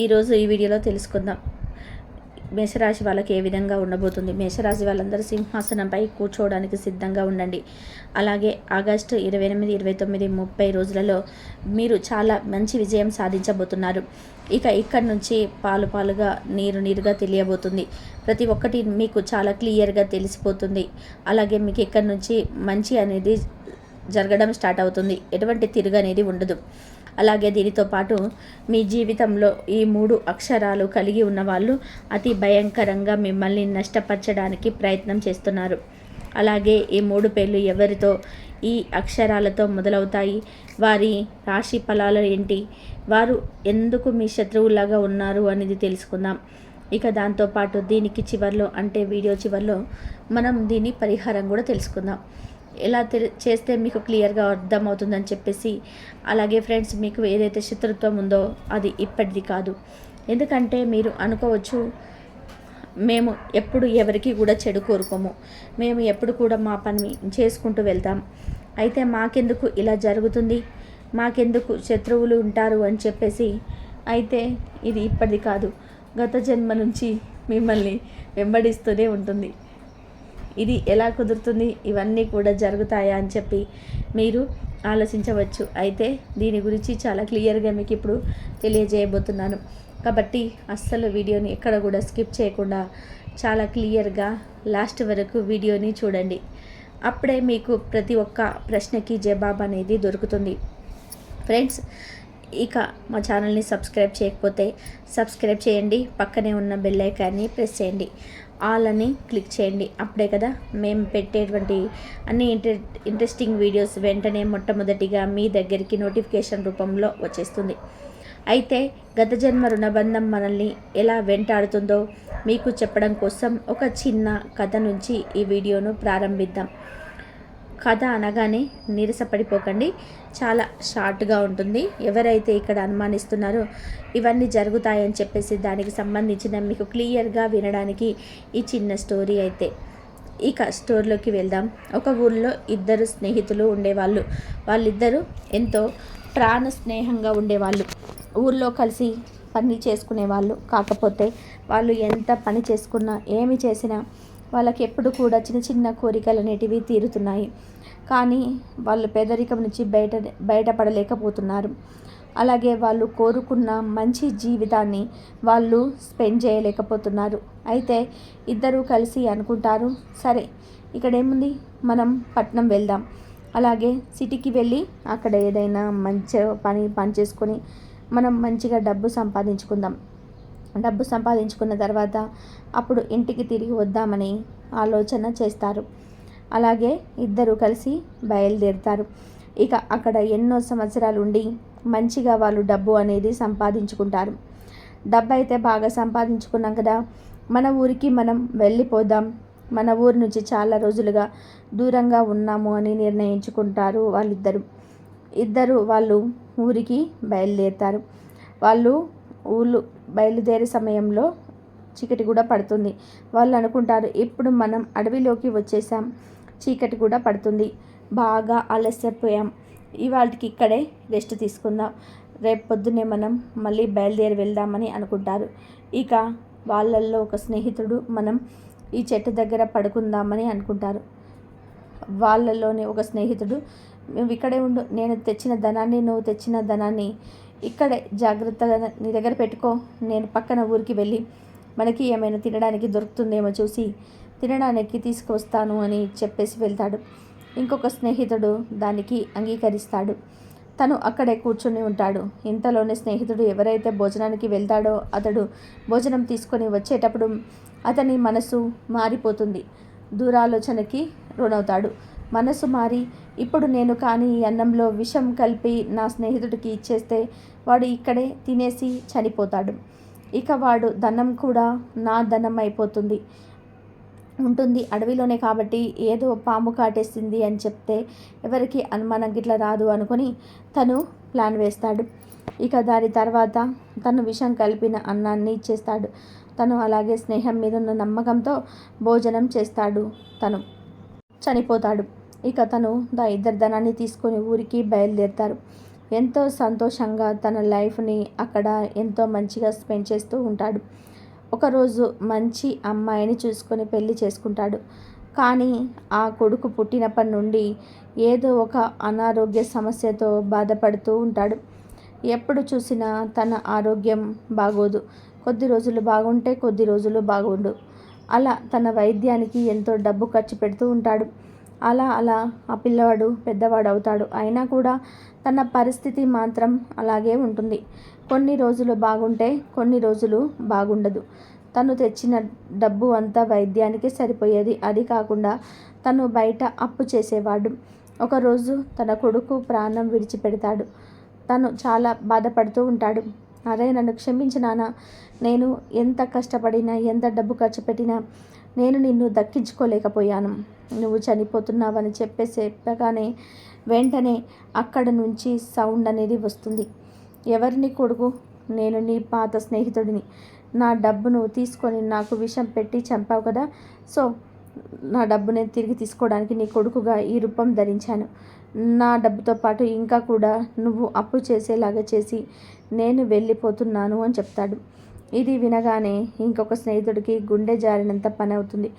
ఈరోజు ఈ వీడియోలో తెలుసుకుందాం. మేషరాశి వాళ్ళకి ఏ విధంగా ఉండబోతుంది? మేషరాశి వాళ్ళందరూ సింహాసనంపై కూర్చోవడానికి సిద్ధంగా ఉండండి. అలాగే ఆగస్టు ఇరవై ఎనిమిది ఇరవై తొమ్మిది ముప్పై రోజులలో మీరు చాలా మంచి విజయం సాధించబోతున్నారు. ఇక ఇక్కడ నుంచి పాలు పాలుగా నీరు నీరుగా తెలియబోతుంది. ప్రతి ఒక్కటి మీకు చాలా క్లియర్గా తెలిసిపోతుంది. అలాగే మీకు ఇక్కడ నుంచి మంచి అనేది జరగడం స్టార్ట్ అవుతుంది. ఎటువంటి తిరుగు అనేది ఉండదు. అలాగే దీనితో పాటు మీ జీవితంలో ఈ మూడు అక్షరాలు కలిగి ఉన్న వాళ్ళు అతి భయంకరంగా మిమ్మల్ని నష్టపరచడానికి ప్రయత్నం చేస్తున్నారు. అలాగే ఈ మూడు పేర్లు ఎవరితో ఈ అక్షరాలతో మొదలవుతాయి? వారి రాశి ఫలాలు ఏంటి? వారు ఎందుకు మీ శత్రువులాగా ఉన్నారు అనేది తెలుసుకుందాం. ఇక దాంతోపాటు దీనికి చివరిలో అంటే వీడియో చివరిలో మనం దీని పరిహారం కూడా తెలుసుకుందాం. ఎలా తెలి చేస్తే మీకు క్లియర్గా అర్థమవుతుందని చెప్పేసి అలాగే ఫ్రెండ్స్ మీకు ఏదైతే శత్రుత్వం ఉందో అది ఇప్పటిది కాదు. ఎందుకంటే మీరు అనుకోవచ్చు మేము ఎప్పుడు ఎవరికి కూడా చెడు కోరుకోము. మేము ఎప్పుడు కూడా మా పని చేసుకుంటూ వెళ్తాం. అయితే మాకెందుకు ఇలా జరుగుతుంది? మాకెందుకు శత్రువులు ఉంటారు అని చెప్పేసి అయితే ఇది ఇప్పటిది కాదు. గత జన్మ నుంచి మిమ్మల్ని వెంబడిస్తూనే ఉంటుంది. ఇది ఎలా కుదురుతుంది? ఇవన్నీ కూడా జరుగుతాయా అని చెప్పి మీరు ఆలోచించవచ్చు. అయితే దీని గురించి చాలా క్లియర్గా మీకు ఇప్పుడు తెలియజేయబోతున్నాను. కాబట్టి అస్సలు వీడియోని ఎక్కడ కూడా స్కిప్ చేయకుండా చాలా క్లియర్గా లాస్ట్ వరకు వీడియోని చూడండి. అప్పుడే మీకు ప్రతి ఒక్క ప్రశ్నకి జవాబు అనేది దొరుకుతుంది. ఫ్రెండ్స్ ఇక మా ఛానల్ని సబ్స్క్రైబ్ చేయకపోతే సబ్స్క్రైబ్ చేయండి. పక్కనే ఉన్న బెల్ ఐకాన్ని ప్రెస్ చేయండి. ఆల్ అని క్లిక్ చేయండి. అప్పుడే కదా మేము పెట్టేటువంటి అన్ని ఇంటర్ ఇంట్రెస్టింగ్ వీడియోస్ వెంటనే మొట్టమొదటిగా మీ దగ్గరికి నోటిఫికేషన్ రూపంలో వచ్చేస్తుంది. అయితే గత జన్మ రుణబంధం మనల్ని ఎలా వెంటాడుతుందో మీకు చెప్పడం కోసం ఒక చిన్న కథ నుంచి ఈ వీడియోను ప్రారంభిద్దాం. కథ అనగానే నీరసపడిపోకండి. చాలా షార్ట్గా ఉంటుంది. ఎవరైతే ఇక్కడ అనుమానిస్తున్నారో ఇవన్నీ జరుగుతాయని చెప్పేసి దానికి సంబంధించిన మీకు క్లియర్గా వినడానికి ఈ చిన్న స్టోరీ అయితే. ఇక స్టోర్లోకి వెళ్దాం. ఒక ఊళ్ళో ఇద్దరు స్నేహితులు ఉండేవాళ్ళు. వాళ్ళిద్దరూ ఎంతో ప్రాణ స్నేహంగా ఉండేవాళ్ళు. ఊళ్ళో కలిసి పని చేసుకునేవాళ్ళు. కాకపోతే వాళ్ళు ఎంత పని చేసుకున్నా ఏమి చేసినా వాళ్ళకి ఎప్పుడు కూడా చిన్న చిన్న కోరికలు అనేటివి తీరుతున్నాయి. కానీ వాళ్ళు పేదరికం నుంచి బయట బయటపడలేకపోతున్నారు. అలాగే వాళ్ళు కోరుకున్న మంచి జీవితాన్ని వాళ్ళు స్పెండ్ చేయలేకపోతున్నారు. అయితే ఇద్దరూ కలిసి అనుకుంటారు సరే ఇక్కడేముంది? మనం పట్నం వెళ్దాం. అలాగే సిటీకి వెళ్ళి అక్కడ ఏదైనా మంచి పని పని చేసుకొని మనం మంచిగా డబ్బు సంపాదించుకుందాం. డబ్బు సంపాదించుకున్న తర్వాత అప్పుడు ఇంటికి తిరిగి వద్దామని ఆలోచన చేస్తారు. అలాగే ఇద్దరు కలిసి బయలుదేరుతారు. ఇక అక్కడ ఎన్నో సంవత్సరాలు ఉండి మంచిగా వాళ్ళు డబ్బు అనేది సంపాదించుకుంటారు. డబ్బు అయితే బాగా సంపాదించుకున్నాం కదా. మన ఊరికి మనం వెళ్ళిపోదాం. మన ఊరి నుంచి చాలా రోజులుగా దూరంగా ఉన్నాము అని నిర్ణయించుకుంటారు వాళ్ళిద్దరు. ఇద్దరు వాళ్ళు ఊరికి బయలుదేరుతారు. వాళ్ళు ఊళ్ళు బయలుదేరే సమయంలో చీకటి కూడా పడుతుంది. వాళ్ళు అనుకుంటారు ఇప్పుడు మనం అడవిలోకి వచ్చేసాం. చీకటి కూడా పడుతుంది. బాగా ఆలస్యపోయాం. ఇవాళకి ఇక్కడే రెస్ట్ తీసుకుందాం. రేపు పొద్దున్నే మనం మళ్ళీ బయలుదేరి వెళ్దామని అనుకుంటారు. ఇక వాళ్ళల్లో ఒక స్నేహితుడు మనం ఈ చెట్టు దగ్గర పడుకుందామని అనుకుంటారు. వాళ్ళలోనే ఒక స్నేహితుడు మేము ఇక్కడే ఉండు నేను తెచ్చిన ధనాన్ని నువ్వు తెచ్చిన ధనాన్ని ఇక్కడే జాగ్రత్తగా నీ దగ్గర పెట్టుకో. నేను పక్కన ఊరికి వెళ్ళి మనకి ఏమైనా తినడానికి దొరుకుతుందేమో చూసి తినడానికి తీసుకువస్తాను అని చెప్పేసి వెళ్తాడు. ఇంకొక స్నేహితుడు దానికి అంగీకరిస్తాడు. తను అక్కడే కూర్చుని ఉంటాడు. ఇంతలోనే స్నేహితుడు ఎవరైతే భోజనానికి వెళ్తాడో అతడు భోజనం తీసుకొని వచ్చేటప్పుడు అతని మనసు మారిపోతుంది. దూరాలోచనకి రుణవుతాడు మనసు మారి ఇప్పుడు నేను కానీ ఈ అన్నంలో విషం కలిపి నా స్నేహితుడికి ఇచ్చేస్తే వాడు ఇక్కడే తినేసి చనిపోతాడు. ఇక వాడు ధనం కూడా నా ధనం అయిపోతుంది. ఉంటుంది. అడవిలోనే కాబట్టి ఏదో పాము కాటేసింది అని చెప్తే ఎవరికి అనుమానం గిట్ల రాదు అనుకొని తను ప్లాన్ వేస్తాడు. ఇక దాని తర్వాత తను విషం కలిపిన అన్నాన్ని ఇచ్చేస్తాడు. తను అలాగే స్నేహం మీద ఉన్న నమ్మకంతో భోజనం చేస్తాడు తను. చనిపోతాడు. ఇక తను దా ఇద్దరు ధనాన్ని తీసుకొని ఊరికి బయలుదేరుతారు. ఎంతో సంతోషంగా తన లైఫ్ని అక్కడ ఎంతో మంచిగా స్పెండ్ చేస్తూ ఉంటాడు. ఒకరోజు మంచి అమ్మాయిని చూసుకొని పెళ్ళి చేసుకుంటాడు. కానీ ఆ కొడుకు పుట్టినప్పటి నుండి ఏదో ఒక అనారోగ్య సమస్యతో బాధపడుతూ ఉంటాడు. ఎప్పుడు చూసినా తన ఆరోగ్యం బాగోదు. కొద్ది రోజులు బాగుంటే కొద్ది రోజులు బాగుండు. అలా తన వైద్యానికి ఎంతో డబ్బు ఖర్చు పెడుతూ ఉంటాడు. అలా అలా ఆ పిల్లవాడు పెద్దవాడు అవుతాడు అయినా కూడా తన పరిస్థితి మాత్రం అలాగే ఉంటుంది. కొన్ని రోజులు బాగుంటే కొన్ని రోజులు బాగుండదు. తను తెచ్చిన డబ్బు అంతా వైద్యానికి సరిపోయేది. అది కాకుండా తను బయట అప్పు చేసేవాడు. ఒకరోజు తన కొడుకు ప్రాణం విడిచిపెడతాడు. తను చాలా బాధపడుతూ ఉంటాడు. అరే నన్ను క్షమించినానా నేను ఎంత కష్టపడినా ఎంత డబ్బు ఖర్చు పెట్టినా నేను నిన్ను దక్కించుకోలేకపోయాను. నువ్వు చనిపోతున్నావని చెప్పే చెప్పగానే వెంటనే అక్కడ నుంచి సౌండ్ అనేది వస్తుంది. ఎవరిని కొడుకు? నేను నీ పాత స్నేహితుడిని. నా డబ్బును తీసుకొని నాకు విషం పెట్టి చంపావు కదా? సో నా డబ్బు నేను తిరిగి తీసుకోవడానికి నీ కొడుకుగా ఈ రూపం ధరించాను. నా డబ్బుతో పాటు ఇంకా కూడా నువ్వు అప్పు చేసేలాగా చేసి నేను వెళ్ళిపోతున్నాను అని చెప్తాడు. ఇది వినగానే ఇంకొక స్నేహితుడికి గుండె జారినంత పని అవుతుంది.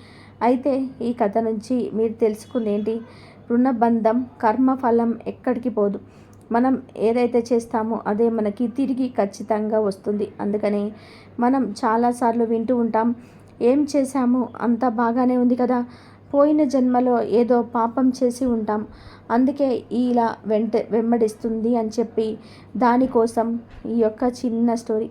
అయితే ఈ కథ నుంచి మీరు తెలుసుకుంది ఏంటి రుణబంధం కర్మఫలం ఎక్కడికి పోదు. మనం ఏదైతే చేస్తామో అదే మనకి తిరిగి ఖచ్చితంగా వస్తుంది. అందుకని మనం చాలాసార్లు వింటూ ఉంటాం ఏం చేశాము అంత బాగానే ఉంది కదా పోయిన జన్మలో ఏదో పాపం చేసి ఉంటాం అందుకే ఇలా వెంట వెంబడిస్తుంది అని చెప్పి దానికోసం ఈ యొక్క చిన్న స్టోరీ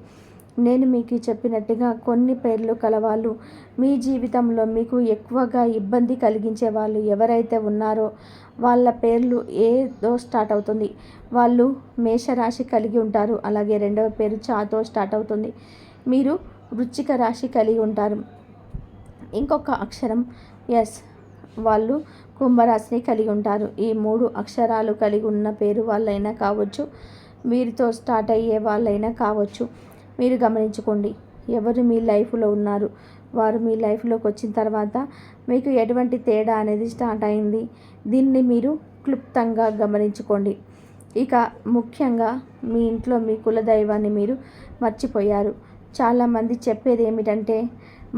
నేను మీకు చెప్పినట్టుగా కొన్ని పేర్లు కలవాళ్ళు. మీ జీవితంలో మీకు ఎక్కువగా ఇబ్బంది కలిగించే వాళ్ళు ఎవరైతే ఉన్నారో వాళ్ళ పేర్లు ఏదో స్టార్ట్ అవుతుంది. వాళ్ళు మేషరాశి కలిగి ఉంటారు. అలాగే రెండవ పేరు చాతో స్టార్ట్ అవుతుంది. మీరు వృచ్చిక రాశి కలిగి ఉంటారు. ఇంకొక అక్షరం ఎస్. వాళ్ళు కుంభరాశిని కలిగి ఉంటారు. ఈ మూడు అక్షరాలు కలిగి ఉన్న పేరు వాళ్ళైనా కావచ్చు వీరితో స్టార్ట్ అయ్యే వాళ్ళైనా కావచ్చు. మీరు గమనించుకోండి. ఎవరు మీ లైఫ్లో ఉన్నారు? వారు మీ లైఫ్లోకి వచ్చిన తర్వాత మీకు ఎటువంటి తేడా అనేది స్టార్ట్ అయింది? దీన్ని మీరు క్లుప్తంగా గమనించుకోండి. ఇక ముఖ్యంగా మీ ఇంట్లో మీ కులదైవాన్ని మీరు మర్చిపోయారు. చాలామంది చెప్పేది ఏమిటంటే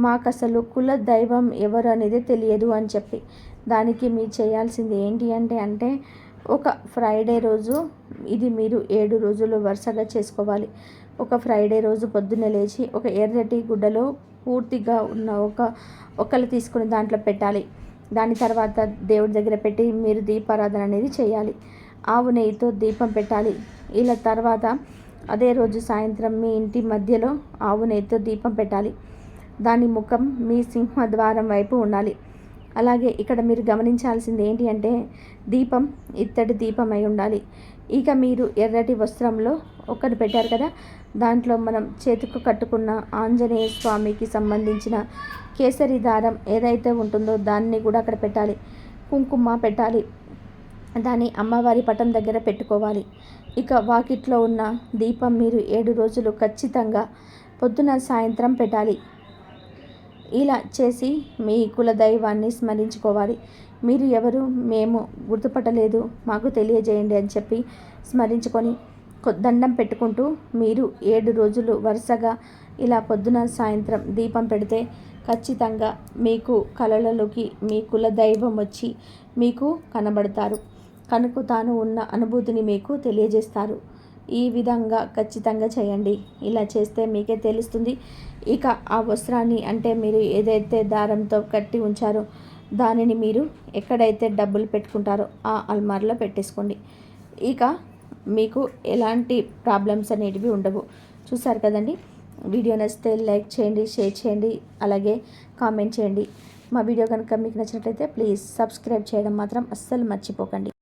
మాకు అసలు కుల దైవం ఎవరు అనేది తెలియదు అని చెప్పి. దానికి మీరు చేయాల్సింది ఏంటి అంటే అంటే ఒక ఫ్రైడే రోజు ఇది మీరు ఏడు రోజులు వరుసగా చేసుకోవాలి. ఒక ఫ్రైడే రోజు పొద్దున్నే లేచి ఒక ఎర్రటి గుడ్డలో పూర్తిగా ఉన్న ఒక ఒకళ్ళు తీసుకుని దాంట్లో పెట్టాలి. దాని తర్వాత దేవుడి దగ్గర పెట్టి మీరు దీపారాధన అనేది చేయాలి. ఆవు నెయ్యితో దీపం పెట్టాలి. ఇలా తర్వాత అదే రోజు సాయంత్రం మీ ఇంటి మధ్యలో ఆవు నెయ్యితో దీపం పెట్టాలి. దాని ముఖం మీ సింహద్వారం వైపు ఉండాలి. అలాగే ఇక్కడ మీరు గమనించాల్సింది ఏంటి అంటే దీపం ఇత్తడి దీపం అయి ఉండాలి. ఇక మీరు ఎర్రటి వస్త్రంలో ఒకటి పెట్టారు కదా? దాంట్లో మనం చేతికి కట్టుకున్న ఆంజనేయ స్వామికి సంబంధించిన కేసరి దారం ఏదైతే ఉంటుందో దాన్ని కూడా అక్కడ పెట్టాలి. కుంకుమ పెట్టాలి. దాన్ని అమ్మవారి పటం దగ్గర పెట్టుకోవాలి. ఇక వాకిట్లో ఉన్న దీపం మీరు ఏడు రోజులు ఖచ్చితంగా పొద్దున సాయంత్రం పెట్టాలి. ఇలా చేసి మీ కుల దైవాన్ని స్మరించుకోవాలి. మీరు ఎవరు మేము గుర్తుపట్టలేదు. మాకు తెలియజేయండి అని చెప్పి స్మరించుకొని దండం పెట్టుకుంటూ మీరు ఏడు రోజులు వరుసగా ఇలా పొద్దున సాయంత్రం దీపం పెడితే ఖచ్చితంగా మీకు కళలలోకి మీ కుల దైవం వచ్చి మీకు కనబడతారు. కనుక తాను ఉన్న అనుభూతిని మీకు తెలియజేస్తారు. ఈ విధంగా ఖచ్చితంగా చేయండి. ఇలా చేస్తే మీకే తెలుస్తుంది. ఇక ఆ వస్త్రాన్ని అంటే మీరు ఏదైతే దారంతో కట్టి ఉంచారో దానిని మీరు ఎక్కడైతే డబ్బులు పెట్టుకుంటారో ఆ అల్మార్లో పెట్టేసుకోండి. ఇక మీకు ఎలాంటి ప్రాబ్లమ్స్ అనేటివి ఉండవు. చూసారు కదండి? వీడియో నచ్చితే లైక్ చేయండి షేర్ చేయండి అలాగే కామెంట్ చేయండి. మా వీడియో కనుక మీకు నచ్చినట్లయితే ప్లీజ్ సబ్స్క్రైబ్ చేయడం మాత్రం అస్సలు మర్చిపోకండి.